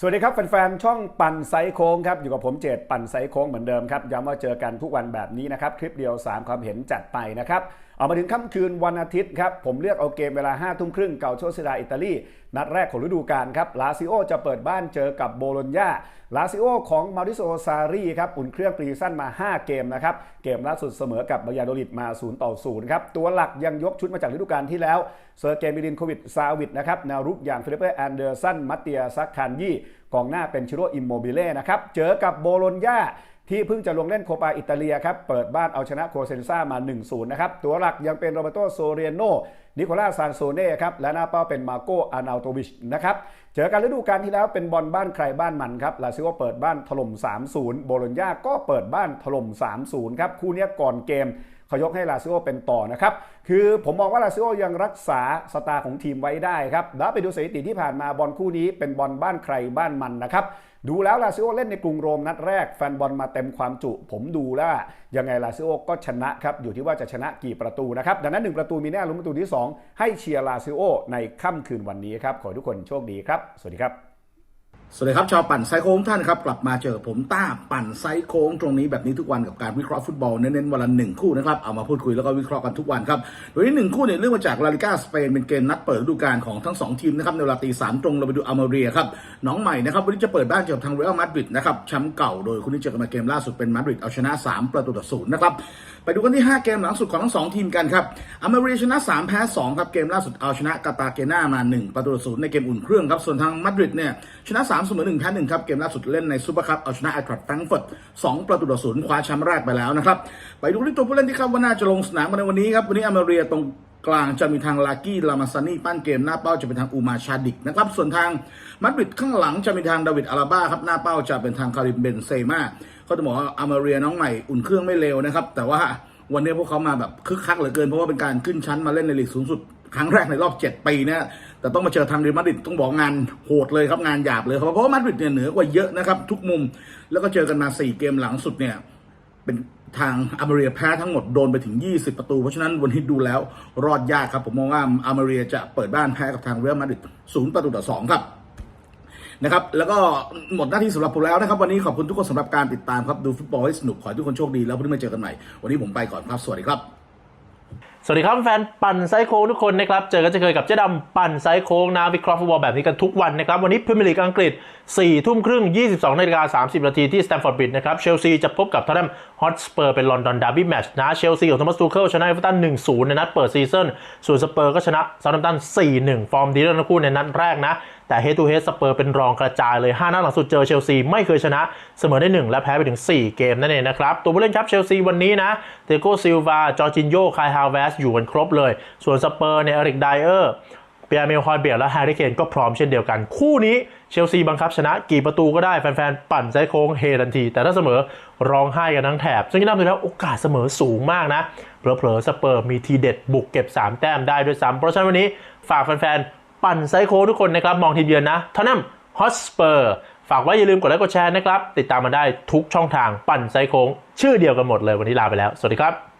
สวัสดีครับแฟนๆ ช่องปั่นไซโค้งครับ อยู่กับผมเจตปั่นไซโค้งเหมือนเดิมครับ ย้ำว่าเจอกันทุกวันแบบนี้นะครับ คลิปเดียว 3 ความเห็นจัดไปนะครับ เอามาถึงค่ำคืนวันอาทิตย์ครับ ผมเลือกเอาเกมเวลา5้าทุ่มครึ่งเกาโชซิดาอิตาลี นัดแรกของฤดูกาลครับลาซิโอจะเปิดบ้านเจอกับโบโลญญาลาซิโอของมาริโซซารีครับอุ่นเครื่องปรีสั้นมา 5 เกมนะครับ เกมล่าสุดเสมอกับบายาโดลิดมา 0 ต่อ 0 ครับ ตัวหลักยังยกชุดมาจากฤดูกาลที่แล้วเซอร์เกมิลินโควิดซาวิดนะครับแนวรุกอย่างฟิลิปเปอร์แอนเดอร์สันมัตเตียซักคานยี่กองหน้าเป็นชิโรอิมโมบิเล่นะครับเจอกับโบโลญญา ที่เพิ่งจะลงเล่นโคปาอิตาเลียครับ เปิดบ้านเอาชนะโคเซนซ่ามา 1-0 นะครับ ตัวหลักยังเป็นโรเบโตโซเรียโน นิโคลาซานโซเน่ครับ และหน้าเป้าเป็นมาโกอานาโตวิชนะครับ เจอกันฤดูกาลที่แล้วเป็นบอลบ้านใครบ้านมันครับ ลาซิโอเปิดบ้านถล่ม 3-0 โบโลญญาก็เปิดบ้านถล่ม 3-0 ครับ คู่นี้ก่อนเกม เขายกให้ลาซิโอเป็นต่อนะครับ คือผมมองว่าลาซิโอยังรักษาสตาร์ของทีมไว้ได้ครับ แล้วไปดูสถิติที่ผ่านมาบอลคู่นี้เป็นบอลบ้านใครบ้านมันนะครับ ดูแล้วลาซิโอเล่นในกรุงโรมนัดแรกแฟนบอลมาเต็มความจุ ผมดูแล้วยังไงลาซิโอก็ชนะครับ อยู่ที่ว่าจะชนะกี่ประตูนะครับ ดังนั้น 1 ประตูมีแน่ลุ้นประตูที่ 2 ให้เชียร์ลาซิโอในค่ำคืนวันนี้ครับ ขอทุกคนโชคดีครับ สวัสดีครับ สวัสดีครับชาวปั่นไซโค้งท่านครับ กลับมาเจอผมต้าปั่นไซโค้งตรงนี้แบบนี้ทุกวันกับการวิเคราะห์ฟุตบอลเน้นๆวันละหนึ่งคู่นะครับเอามาพูดคุยแล้วก็วิเคราะห์กันทุกวันครับโดยที่หนึ่งคู่เนี่ยเรื่องมาจากลาลิก้าสเปนเป็นเกมนัดเปิดฤดูกาลของทั้งสองทีมนะครับในเวลาตีสามตรงเราไปดูอามาเรียครับน้องใหม่นะครับวันนี้จะเปิดบ้านเจอกับทางเรอัลมาดริดนะครับแชมป์เก่าโดยคุณที่เจอกันมาเกมล่าสุดเป็นมาดริดเอาชนะ 3 ประตูต่อศูนย์นะครับไปดูกันที่ 5 เกมหลังสุดของทั้งสองทีมกันครับอามาเรียชนะ3แพ้2ครับเกมล่าสุดเอาชนะกาตาเกนามา 1 ประตูต่อศูนย์ในเกมอุ่นเครื่องครับส่วนทางมาดริดเนี่ยชนะ3เสมอ1แพ้1ครับ เกมล่าสุดเล่นในซูเปอร์คัพเอาชนะไอทรัตแฟรงก์เฟิร์ต2ประตูต่อศูนย์คว้าแชมป์แรกไปแล้วนะครับ ไปดูที่ตัวผู้เล่นที่คาดว่าน่าจะลงสนามกันในวันนี้ครับ วันนี้อามาเรียตรงกลางจะมีทางลากี้ลามาซานี่ปั้นเกมหน้าเป้าจะเป็นทางอูมาชาดิกนะครับ ส่วนทางมัดริดข้างหลังจะมีทางดาวิดอาราบ้าครับ หน้าเป้าจะเป็นทางคาริมเบนเซม่าเขาจะบอกว่าอามาเรียน้องใหม่อุ่นเครื่องไม่เร็วนะครับแต่ว่าวันนี้พวกเขามาแบบคึกคักเหลือเกินเพราะว่าเป็นการขึ้นชั้นมาเล่นในลีกสูงสุด ครั้งแรกในรอบ 7 ปีนี่ยแต่ต้องมาเจอทางเรอัลมาดริดต้องบอกงานโหดเลยครับงานหยาบเลยครับเพราะว่ามาดริดเนี่ยเหนือกว่าเยอะนะครับทุกมุมแล้วก็เจอกันมา 4 เกมหลังสุดเนี่ยเป็นทางอามาเรียแพ้ทั้งหมดโดนไปถึง 20 ประตู เพราะฉะนั้นวันนี้ดูแล้วรอดยากครับผมมองว่าอามาเรียจะเปิดบ้านแพ้กับทางเรอัลมาดริดศูนย์ประตูต่อสองครับนะครับแล้วก็หมดหน้าที่สำหรับผมแล้วนะครับ วันนี้ขอบคุณทุกคนสำหรับการติดตามครับ ดูฟุตบอลให้สนุกขอให้ทุกคนโชคดีแล้วพรุ่งนี้มาเจอกันใหม่ วันนี้ผมไปก่อนครับ สวัสดีครับ สวัสดีครับแฟนปั่นไซโค้งทุกคนนะครับ เจอกันจะเคยกับเจ๊ดำปั่นไซโค้งนะวิเคราะห์ฟุตบอลแบบนี้กันทุกวันนะครับ วันนี้พรีเมียร์ลีกอังกฤษ 4 ทุ่มครึ่ง 22นาฬิกา30 นาทีที่สแตมฟอร์ดบริดนะครับ เชลซีจะพบกับทอตแนมฮอตสเปอร์เป็นลอนดอนดาร์บี้แมตช์นะ เชลซีของโทมัสตูเคิลชนะเอฟเวอร์ตัน 1-0 ในนัดเปิดซีซั่นส่วนสเปอร์ก็ชนะซาท์แฮมตัน 4-1 ฟอร์มดีทั้งคู่ในนัดแรกนะแต่เฮ d ูเฮ d สเปอร์เป็นรองกระจายเลย 5 นัดหลังสุดเจอเชลซีไม่เคยชนะเสมอได้ 1 และแพ้ไปถึง 4 เกมนั่นเองนะครับ ตัวผู้เล่นครับเชลซีวันนี้นะเตโกซิลวาจอร์จินโยคายฮาวเวสอยู่กันครบเลย ส่วนสเปอร์เนี่ยเอริกไดเออร์เปียร์เมลฮอยเบียร์และแฮร์รี่เคนก็พร้อมเช่นเดียวกัน คู่นี้เชลซีบังคับชนะกี่ประตูก็ได้แฟนๆ ปั่นไซโค้งเฮทันที แต่ถ้าเสมอร้องไห้กันทั้งแถบ ซึ่งที่น่าดูแล้วโอกาสเสมอสูงมากนะเผลอๆสเปอร์มีทีเด็ดบุกเก็บ 3 แต้มได้ด้วยซ้ำเพราะฉะนั้นวันนี้ฝากแฟนๆ ปั่นไซโค้ทุกคนนะครับ มองทีเยือนนะทอนัมฮอตสเปอร์ฝากไว้อย่าลืมกดไลค์กดแชร์นะครับติดตามมาได้ทุกช่องทางปั่นไซโค้งชื่อเดียวกันหมดเลยวันนี้ลาไปแล้วสวัสดีครับ